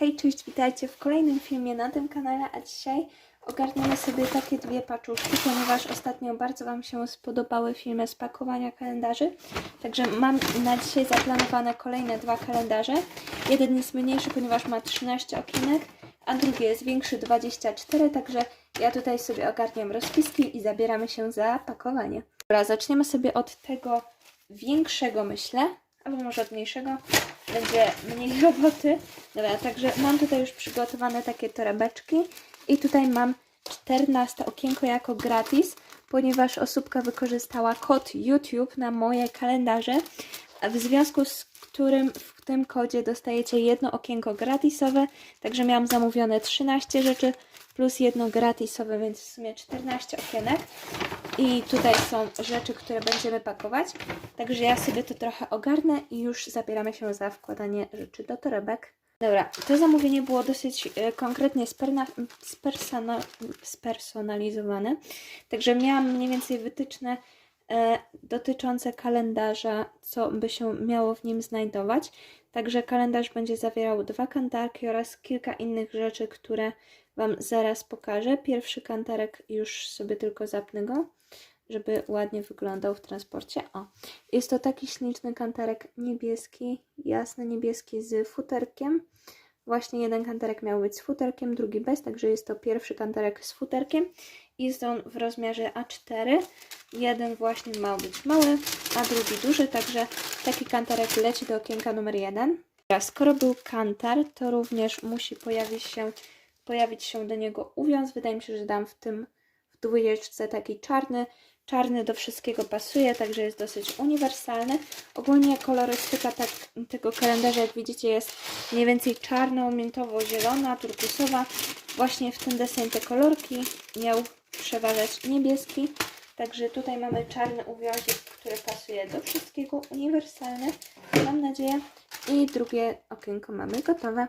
Hej, cześć, witajcie w kolejnym filmie na tym kanale, a dzisiaj ogarniemy sobie takie dwie paczuszki, ponieważ ostatnio bardzo Wam się spodobały filmy z pakowania kalendarzy. Także mam na dzisiaj zaplanowane kolejne dwa kalendarze. Jeden jest mniejszy, ponieważ ma 13 okienek, a drugi jest większy, 24, także ja tutaj sobie ogarniam rozpiski i zabieramy się za pakowanie. Dobra, zaczniemy sobie od tego większego, myślę, albo może od mniejszego. Będzie mniej roboty. Dobra, także mam tutaj już przygotowane takie torebeczki i tutaj mam 14 okienko jako gratis, ponieważ osóbka wykorzystała kod YouTube na moje kalendarze, w związku z którym w tym kodzie dostajecie jedno okienko gratisowe, także miałam zamówione 13 rzeczy plus jedno gratisowe, więc w sumie 14 okienek. I tutaj są rzeczy, które będziemy pakować. Także ja sobie to trochę ogarnę i już zabieramy się za wkładanie rzeczy do torebek. Dobra, to zamówienie było dosyć e, konkretnie sperna, spersona, spersonalizowane. Także miałam mniej więcej wytyczne e, dotyczące kalendarza, co by się miało w nim znajdować. Także kalendarz będzie zawierał dwa kantarki oraz kilka innych rzeczy, które Wam zaraz pokażę. Pierwszy kantarek już sobie tylko zapnę go, żeby ładnie wyglądał w transporcie. O, jest to taki śliczny kantarek niebieski, jasny niebieski z futerkiem. Właśnie jeden kantarek miał być z futerkiem, drugi bez, także jest to pierwszy kantarek z futerkiem. Jest on w rozmiarze A4. Jeden właśnie ma być mały, a drugi duży, także taki kantarek leci do okienka numer jeden. Skoro był kantar, to również musi pojawić się, pojawić się do niego uwiąz. Wydaje mi się, że dam w tym w dwójeczce taki czarny. Czarny do wszystkiego pasuje, także jest dosyć uniwersalny. Ogólnie kolorystyka tak, tego kalendarza, jak widzicie, jest mniej więcej czarno-miętowo-zielona, turkusowa. Właśnie w ten desen te kolorki miał przeważać niebieski. Także tutaj mamy czarny uwiązek, który pasuje do wszystkiego, uniwersalny, mam nadzieję. I drugie okienko mamy gotowe.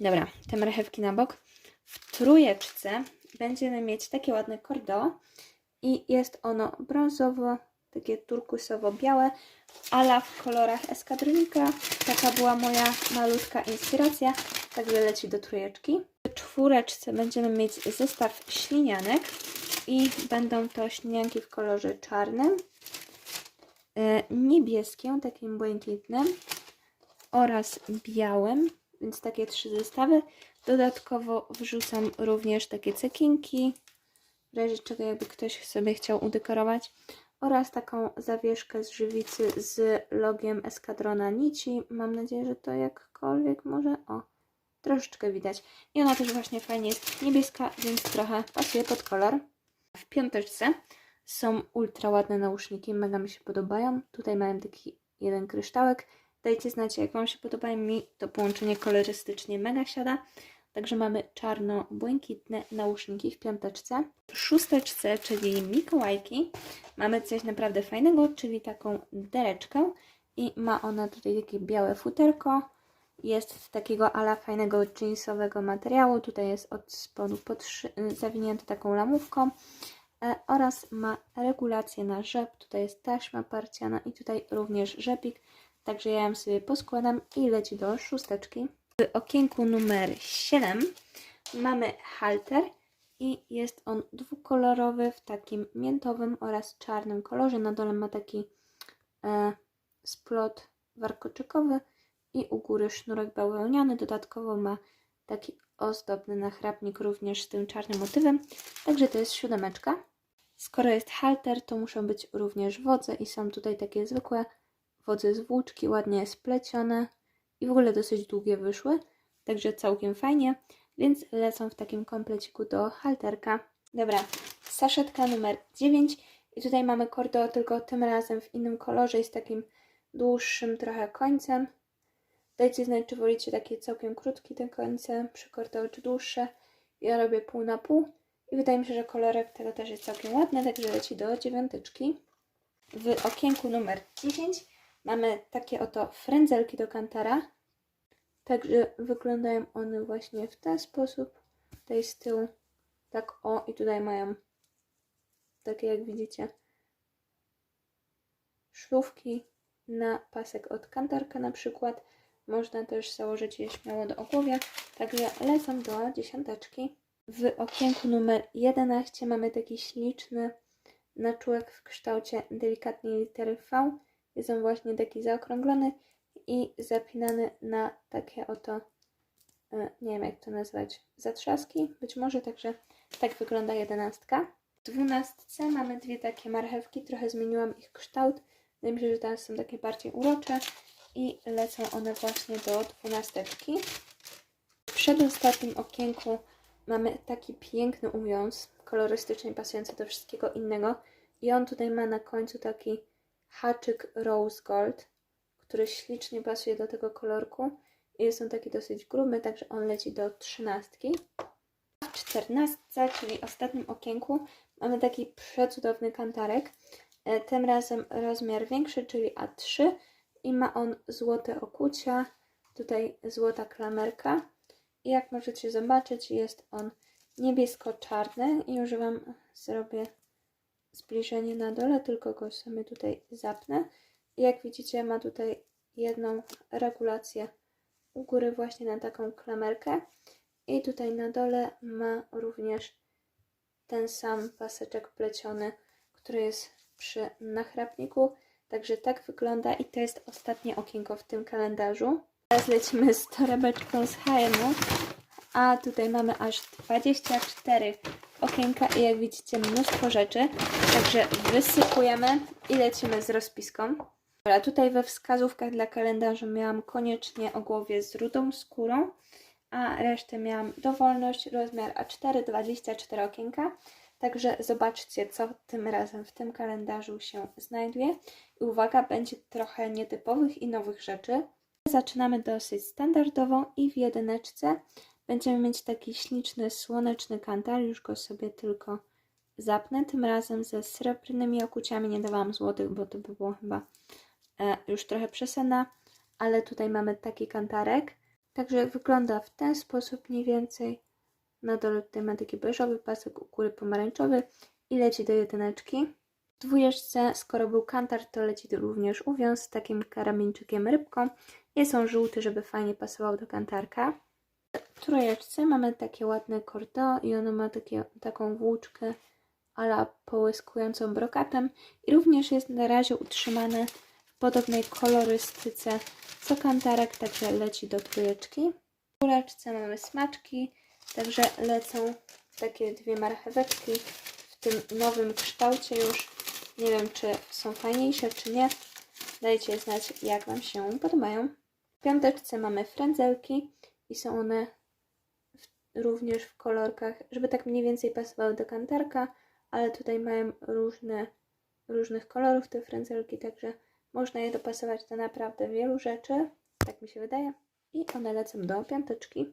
Dobra, te marchewki na bok. W trójeczce będziemy mieć takie ładne kordo i jest ono brązowo, takie turkusowo-białe, ala w kolorach eskadronika. Taka była moja malutka inspiracja, także leci do trójeczki. W czwóreczce będziemy mieć zestaw ślinianek i będą to ślinianki w kolorze czarnym, e, niebieskim, takim błękitnym oraz białym, więc takie trzy zestawy. Dodatkowo wrzucam również takie cekinki, w razie czego jakby ktoś sobie chciał udekorować oraz taką zawieszkę z żywicy z logiem eskadrona nici. Mam nadzieję, że to jakkolwiek może, o, troszeczkę widać. I ona też właśnie fajnie jest niebieska, więc trochę pasuje pod kolor. W piąteczce są ultra ładne nauszniki, mega mi się podobają. Tutaj mają taki jeden kryształek. Dajcie znać, jak Wam się podobają. Mi to połączenie kolorystycznie mega siada. Także mamy czarno-błękitne nauszniki w piąteczce. W szósteczce, czyli Mikołajki, mamy coś naprawdę fajnego, czyli taką dereczkę. I ma ona tutaj takie białe futerko. Jest z takiego ala fajnego jeansowego materiału. Tutaj jest od spodu podszy- zawinięte taką lamówką. E, oraz ma regulację na rzep. Tutaj jest taśma parciana i tutaj również rzepik. Także ja ją sobie poskładam i leci do szósteczki. W okienku numer 7 mamy halter i jest on dwukolorowy w takim miętowym oraz czarnym kolorze. Na dole ma taki e, splot warkoczykowy i u góry sznurek bawełniany. Dodatkowo ma taki ozdobny nachrapnik również z tym czarnym motywem. Także to jest siódemeczka. Skoro jest halter, to muszą być również wodze i są tutaj takie zwykłe wodze z włóczki, ładnie splecione i w ogóle dosyć długie wyszły, także całkiem fajnie, więc lecą w takim kompleciku do halterka. Dobra, saszetka numer 9 i tutaj mamy kordo, tylko tym razem w innym kolorze i z takim dłuższym trochę końcem. Dajcie znać, czy wolicie takie całkiem krótkie te końce przy kordo, czy dłuższe. Ja robię pół na pół i wydaje mi się, że kolorek tego też jest całkiem ładny, także leci do dziewiątyczki. W okienku numer 10 mamy takie oto frędzelki do kantara. Także wyglądają one właśnie w ten sposób. Tutaj z tyłu tak o i tutaj mają takie jak widzicie szlówki na pasek od kantarka na przykład. Można też założyć je śmiało do ogłowia. Także lecą do dziesiąteczki. W okienku numer 11 mamy taki śliczny naczółek w kształcie delikatnej litery V. Jest on właśnie taki zaokrąglony i zapinany na takie oto, e, nie wiem jak to nazwać, zatrzaski. Być może także tak wygląda jedenastka. W dwunastce mamy dwie takie marchewki, trochę zmieniłam ich kształt. Wydaje mi się, że teraz są takie bardziej urocze i lecą one właśnie do dwunasteczki. W przedostatnim okienku mamy taki piękny uwiąz, kolorystycznie pasujący do wszystkiego innego. I on tutaj ma na końcu taki haczyk rose gold, który ślicznie pasuje do tego kolorku. I jest on taki dosyć gruby, także on leci do trzynastki. W czternastce, czyli ostatnim okienku, mamy taki przecudowny kantarek. E, Tym razem rozmiar większy, czyli A3 i ma on złote okucia, tutaj złota klamerka. I jak możecie zobaczyć, jest on niebiesko-czarny i już Wam zrobię zbliżenie na dole, tylko go sobie tutaj zapnę. Jak widzicie, ma tutaj jedną regulację u góry właśnie na taką klamerkę. I tutaj na dole ma również ten sam paseczek pleciony, który jest przy nachrapniku. Także tak wygląda i to jest ostatnie okienko w tym kalendarzu. Teraz lecimy z torebeczką z H&M, a tutaj mamy aż 24 okienka i jak widzicie mnóstwo rzeczy. Także wysypujemy i lecimy z rozpiską. Dobra, tutaj we wskazówkach dla kalendarza miałam koniecznie ogłowie z rudą skórą, a resztę miałam dowolność, rozmiar A4, 24 okienka. Także zobaczcie, co tym razem w tym kalendarzu się znajduje. I uwaga, będzie trochę nietypowych i nowych rzeczy. Zaczynamy dosyć standardowo i w jedyneczce będziemy mieć taki śliczny, słoneczny kantar. Już go sobie tylko zapnę. Tym razem ze srebrnymi okuciami. Nie dawałam złotych, bo to by było chyba już trochę przesada. Ale tutaj mamy taki kantarek. Także wygląda w ten sposób mniej więcej. Na dole tutaj ma taki beżowy pasek, u góry pomarańczowy i leci do jedyneczki. W dwójeczce, skoro był kantar, to leci tu również uwiąz z takim karamińczykiem rybką. Jest on żółty, żeby fajnie pasował do kantarka. W trójeczce mamy takie ładne cordo i ono ma takie, taką włóczkę ala połyskującą brokatem i również jest na razie utrzymane podobnej kolorystyce co kantarek, także leci do trójeczki. W czwóreczce mamy smaczki, także lecą takie dwie marcheweczki w tym nowym kształcie już. Nie wiem, czy są fajniejsze, czy nie. Dajcie znać, jak Wam się podobają. W piąteczce mamy frędzelki i są one w, również w kolorkach, żeby tak mniej więcej pasowały do kantarka, ale tutaj mają różne, różnych kolorów te frędzelki, także można je dopasować do naprawdę wielu rzeczy, tak mi się wydaje. I one lecą do piąteczki.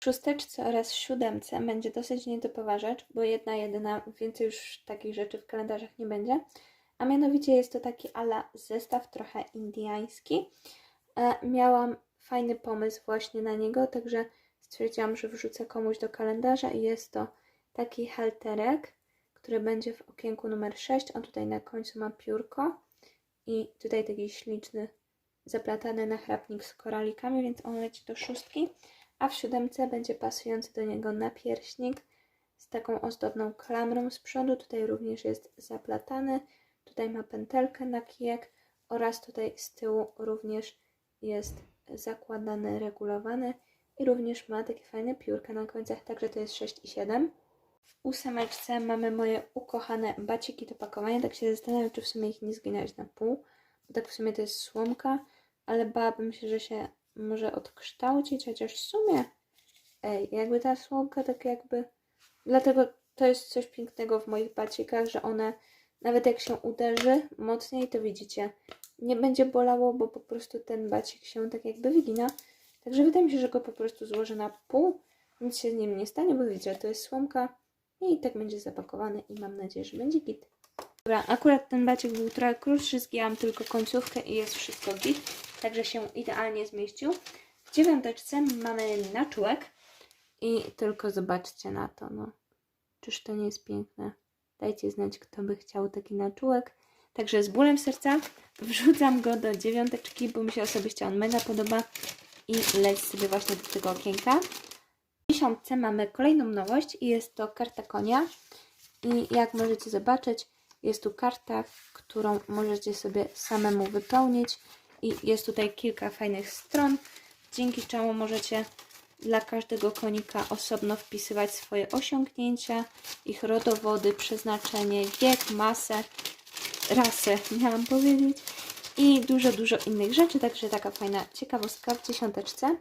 W szósteczce oraz siódemce będzie dosyć nietypowa bo jedna jedyna, więcej już takich rzeczy w kalendarzach nie będzie. A mianowicie jest to taki ala zestaw trochę indyjski. E, miałam fajny pomysł właśnie na niego, także stwierdziłam, że wrzucę komuś do kalendarza i jest to taki halterek, który będzie w okienku numer 6. On tutaj na końcu ma piórko i tutaj taki śliczny zaplatany nachrapnik z koralikami, więc on leci do szóstki, a w siódemce będzie pasujący do niego napierśnik z taką ozdobną klamrą z przodu. Tutaj również jest zaplatany. Tutaj ma pętelkę na kijek oraz tutaj z tyłu również jest zakładany, regulowany i również ma takie fajne piórka na końcach, także to jest 6 i 7. Ósemeczce mamy moje ukochane baciki do pakowania, tak się zastanawiam, czy w sumie ich nie zginąć na pół, bo tak w sumie to jest słomka, ale bałabym się, że się może odkształcić, chociaż w sumie, ej, jakby ta słomka tak jakby, dlatego to jest coś pięknego w moich bacikach, że one, nawet jak się uderzy mocniej, to widzicie, nie będzie bolało, bo po prostu ten bacik się tak jakby wygina, także wydaje mi się, że go po prostu złożę na pół, nic się z nim nie stanie, bo widzicie, to jest słomka i tak będzie zapakowany i mam nadzieję, że będzie git. Dobra, akurat ten bacik był trochę krótszy, zgięłam tylko końcówkę i jest wszystko git, także się idealnie zmieścił. W dziewiąteczce mamy naczółek i tylko zobaczcie na to, no. Czyż to nie jest piękne? Dajcie znać, kto by chciał taki naczółek. Także z bólem serca wrzucam go do dziewiąteczki, bo mi się osobiście on mega podoba i leci sobie właśnie do tego okienka. W dziesiątce mamy kolejną nowość i jest to karta konia. I jak możecie zobaczyć, jest tu karta, którą możecie sobie samemu wypełnić i jest tutaj kilka fajnych stron, dzięki czemu możecie dla każdego konika osobno wpisywać swoje osiągnięcia, ich rodowody, przeznaczenie, wiek, masę, rasę, miałam powiedzieć, i dużo, dużo innych rzeczy, także taka fajna ciekawostka w dziesiąteczce.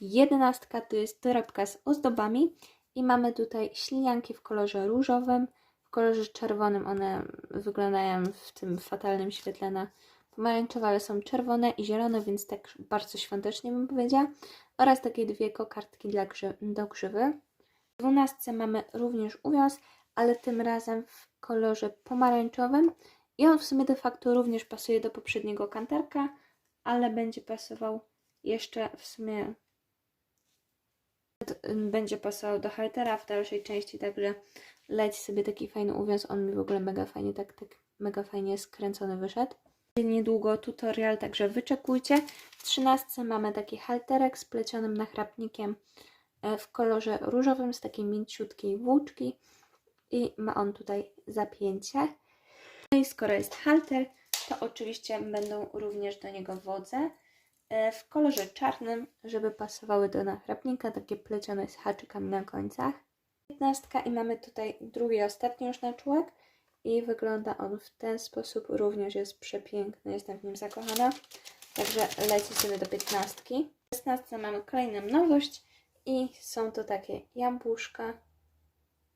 Jedenastka to jest torebka z ozdobami i mamy tutaj ślinianki w kolorze różowym, w kolorze czerwonym one wyglądają w tym fatalnym świetle na pomarańczowe, ale są czerwone i zielone, więc tak bardzo świątecznie bym powiedziała. Oraz takie dwie kokardki dla grzy do grzywy. W dwunastce mamy również uwiązł, ale tym razem w kolorze pomarańczowym. I on w sumie de facto również pasuje do poprzedniego kantarka, ale będzie pasował jeszcze w sumie będzie pasował do haltera w dalszej części, także leci sobie taki fajny uwiązł. On mi w ogóle mega fajnie, tak, tak mega fajnie skręcony wyszedł. Niedługo tutorial, także wyczekujcie. W 13 mamy taki halterek z plecionym nachrapnikiem e, w kolorze różowym z takiej mięciutkiej włóczki i ma on tutaj zapięcie. No i skoro jest halter, to oczywiście będą również do niego wodze w kolorze czarnym, żeby pasowały do nachrapnika, takie plecione z haczykami na końcach. 15 i mamy tutaj drugi, ostatni już naczółek i wygląda on w ten sposób. Również jest przepiękny, jestem w nim zakochana. Także leci sobie do 15. W 16 mamy kolejną nowość i są to takie jabłuszka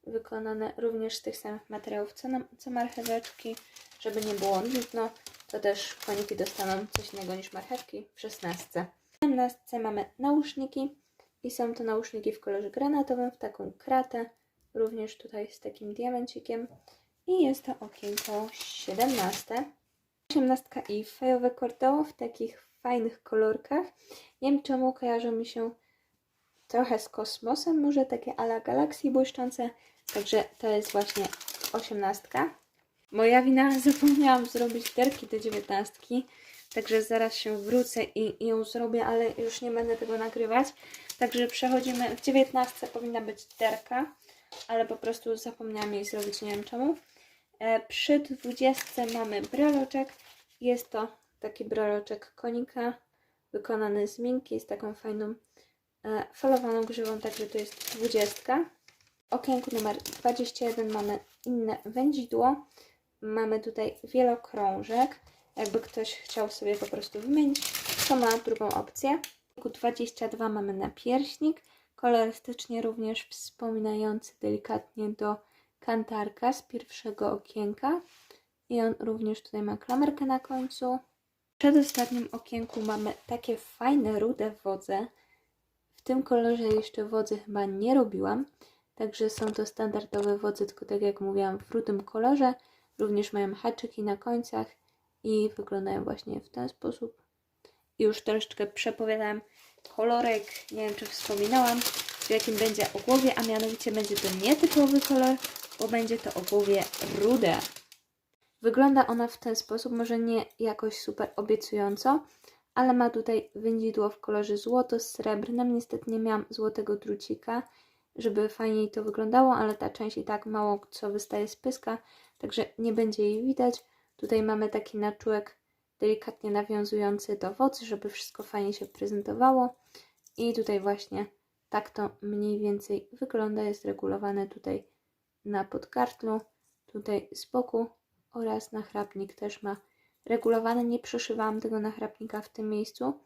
wykonane również z tych samych materiałów co, nam, co marcheweczki, żeby nie było nudno. To też koniki dostaną coś innego niż marchewki w 16. W 17 mamy nauszniki i są to nauszniki w kolorze granatowym, w taką kratę, również tutaj z takim diamencikiem. I jest to okienko 17. 18 i fajowe kordeło w takich fajnych kolorkach. Nie wiem czemu kojarzą mi się trochę z kosmosem, może takie ala galaksji błyszczące. Także to jest właśnie 18. Moja wina, zapomniałam zrobić derki do 19. Także zaraz się wrócę i, ją zrobię, ale już nie będę tego nagrywać. Także przechodzimy, w 19 powinna być derka, ale po prostu zapomniałam jej zrobić, nie wiem czemu. E, Przy 20 mamy breloczek. Jest to taki breloczek konika wykonany z minki z taką fajną e, falowaną grzywą, także to jest 20. W okienku numer 21 mamy inne wędzidło. Mamy tutaj wielokrążek. Jakby ktoś chciał sobie po prostu wymienić, to ma drugą opcję. W okienku 22 mamy napierśnik, kolorystycznie również wspominający delikatnie do kantarka z pierwszego okienka i on również tutaj ma klamerkę na końcu. W przedostatnim okienku mamy takie fajne rude wodze. W tym kolorze jeszcze wodzy chyba nie robiłam, także są to standardowe wodze, tylko tak jak mówiłam w rudym kolorze. Również mają haczyki na końcach i wyglądają właśnie w ten sposób. I już troszeczkę przepowiadam kolorek, nie wiem czy wspominałam, w jakim będzie ogłowie, a mianowicie będzie to nietypowy kolor, bo będzie to ogłowie rude. Wygląda ona w ten sposób, może nie jakoś super obiecująco, ale ma tutaj wędzidło w kolorze złoto-srebrnym. Niestety nie miałam złotego drucika, żeby fajniej to wyglądało, ale ta część i tak mało co wystaje z pyska, także nie będzie jej widać. Tutaj mamy taki naczółek delikatnie nawiązujący do wodzy, żeby wszystko fajnie się prezentowało. I tutaj właśnie tak to mniej więcej wygląda. Jest regulowane tutaj na podkartlu, tutaj z boku oraz nachrapnik też ma regulowane. Nie przeszywałam tego nachrapnika w tym miejscu,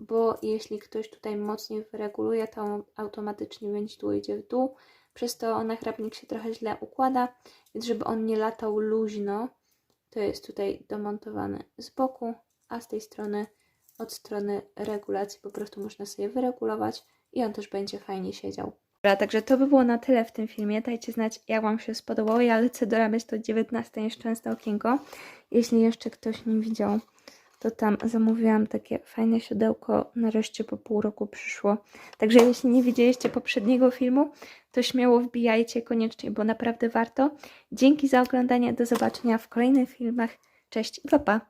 bo jeśli ktoś tutaj mocniej wyreguluje, to automatycznie wędzidło idzie w dół. Przez to nachrapnik się trochę źle układa, więc żeby on nie latał luźno, to jest tutaj domontowany z boku, a z tej strony od strony regulacji po prostu można sobie wyregulować i on też będzie fajnie siedział. Dobra, także to by było na tyle w tym filmie. Dajcie znać, jak Wam się spodobało. Ja lecę dorabiać to 19 nieszczęsne okienko. Jeśli jeszcze ktoś nie widział to tam zamówiłam takie fajne siodełko. Nareszcie po pół roku przyszło. Także jeśli nie widzieliście poprzedniego filmu, to śmiało wbijajcie koniecznie, bo naprawdę warto. Dzięki za oglądanie. Do zobaczenia w kolejnych filmach. Cześć i pa pa!